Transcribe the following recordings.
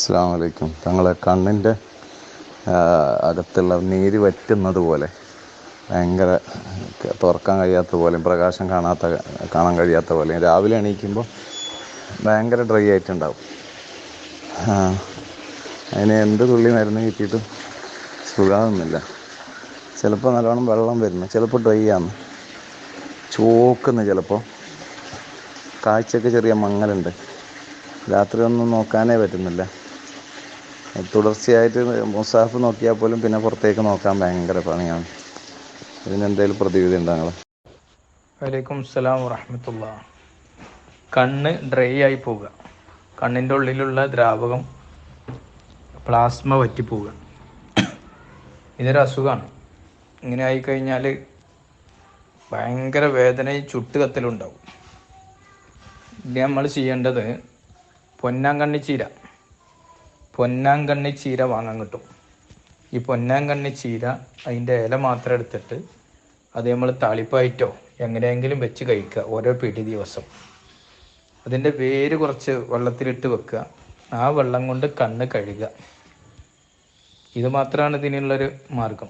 അസ്സാം വലൈക്കും തങ്ങളെ കണ്ണിന്റെ അകത്തുള്ള നീര് വറ്റുന്നത് പോലെ ഭയങ്കര തുറക്കാൻ കഴിയാത്ത പോലെയും പ്രകാശം കാണാത്ത കാണാൻ കഴിയാത്ത പോലെയും രാവിലെ എണീക്കുമ്പോൾ ഭയങ്കര ഡ്രൈ ആയിട്ടുണ്ടാവും. അതിന് എന്ത് തുള്ളി മരുന്ന് കിട്ടിയിട്ടും സുഖാവുന്നില്ല ചിലപ്പോൾ നല്ലോണം വെള്ളം വരുന്നു. ചിലപ്പോൾ ഡ്രൈ ആണ്. ചോക്കുന്നു ചിലപ്പോൾ കാഴ്ചയൊക്കെ ചെറിയ മങ്ങലുണ്ട്. രാത്രി ഒന്നും നോക്കാനേ പറ്റുന്നില്ല. തുടർച്ചയായിട്ട് മുസാഫ് നോക്കിയാൽ പോലും പിന്നെ പുറത്തേക്ക് നോക്കാൻ ഭയങ്കര പണിയാണ്. ഇതിനെന്തെങ്കിലും പ്രതിവിധി ഉണ്ടോ വലൈക്കും സ്സലാം വറഹമത്തുള്ള. കണ്ണ് ഡ്രൈ ആയി പോവുക. കണ്ണിന്റെ ഉള്ളിലുള്ള ദ്രാവകം പ്ലാസ്മ വറ്റിപ്പോവുക ഇതൊരു അസുഖമാണ്. ഇങ്ങനെ ആയിക്കഴിഞ്ഞാൽ ഭയങ്കര വേദനയും ചുട്ടുകത്തലുണ്ടാവും ഇത് നമ്മൾ ചെയ്യേണ്ടത് പൊന്നാങ്കണ്ണി ചീര. പൊന്നാങ്കണ്ണി ചീര വാങ്ങാൻ കിട്ടും. ഈ പൊന്നാങ്കണ്ണി ചീര അതിന്റെ ഇല മാത്രം എടുത്തിട്ട് അത് നമ്മൾ താളിപ്പായിട്ടോ എങ്ങനെയെങ്കിലും വെച്ച് കഴിക്കുക ഓരോ പിടി ദിവസം. അതിന്റെ വേര് കുറച്ച് വെള്ളത്തിലിട്ട് വെക്കുക. ആ വെള്ളം കൊണ്ട് കണ്ണ് കഴുകുക. ഇത് മാത്രമാണ് ഇതിനുള്ളൊരു മാർഗം.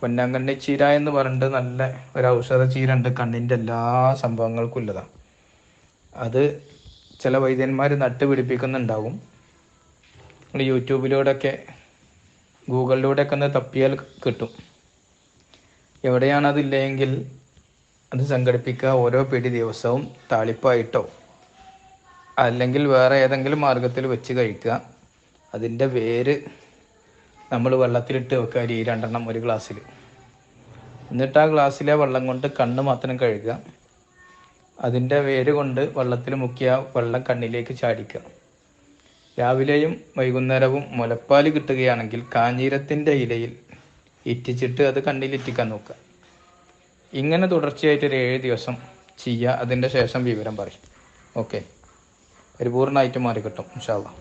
പൊന്നാങ്കണ്ണി ചീര എന്ന് പറഞ്ഞിട്ട് നല്ല ഒരു ഔഷധ ചീര ഉണ്ട് കണ്ണിന്റെ എല്ലാ സംഭവങ്ങൾക്കും ഉള്ളതാണ്. അത് ചില വൈദ്യന്മാർ നട്ട് പിടിപ്പിക്കുന്നുണ്ടാവും നമ്മൾ യൂട്യൂബിലൂടെയൊക്കെ ഗൂഗിളിലൂടെയൊക്കെ ഒന്ന് തപ്പിയാൽ കിട്ടും. എവിടെയാണ് അതില്ലെങ്കിൽ അത് സംഘടിപ്പിക്കുക ഓരോ പിടി ദിവസവും താളിപ്പായിട്ടോ അല്ലെങ്കിൽ വേറെ ഏതെങ്കിലും മാർഗത്തിൽ വെച്ച് കഴിക്കുക. അതിന്റെ വേര് നമ്മൾ വെള്ളത്തിലിട്ട് വെക്കുക ഈ രണ്ടെണ്ണം ഒരു ഗ്ലാസ്സിൽ. എന്നിട്ട് ആ ഗ്ലാസ്സിലെ വെള്ളം കൊണ്ട് കണ്ണ് മാത്രം കഴുകുക. അതിന്റെ വേര് കൊണ്ട് വെള്ളത്തിൽ മുക്കിയ വെള്ളം കണ്ണിലേക്ക് ചാടിക്കുക. രാവിലെയും വൈകുന്നേരവും മുലപ്പാൽ കിട്ടുകയാണെങ്കിൽ കാഞ്ഞീരത്തിന്റെ ഇലയിൽ ഇറ്റിച്ചിട്ട് അത് കണ്ണിൽ ഇറ്റിക്കാൻ നോക്കുക. ഇങ്ങനെ തുടർച്ചയായിട്ട് ഒരു ഏഴ് ദിവസം ചെയ്യുക അതിന്റെ ശേഷം വിവരം പറയും. ഓക്കെ. പരിപൂർണമായിട്ട് മാറിക്കിട്ടും ഇൻഷാല്ലാ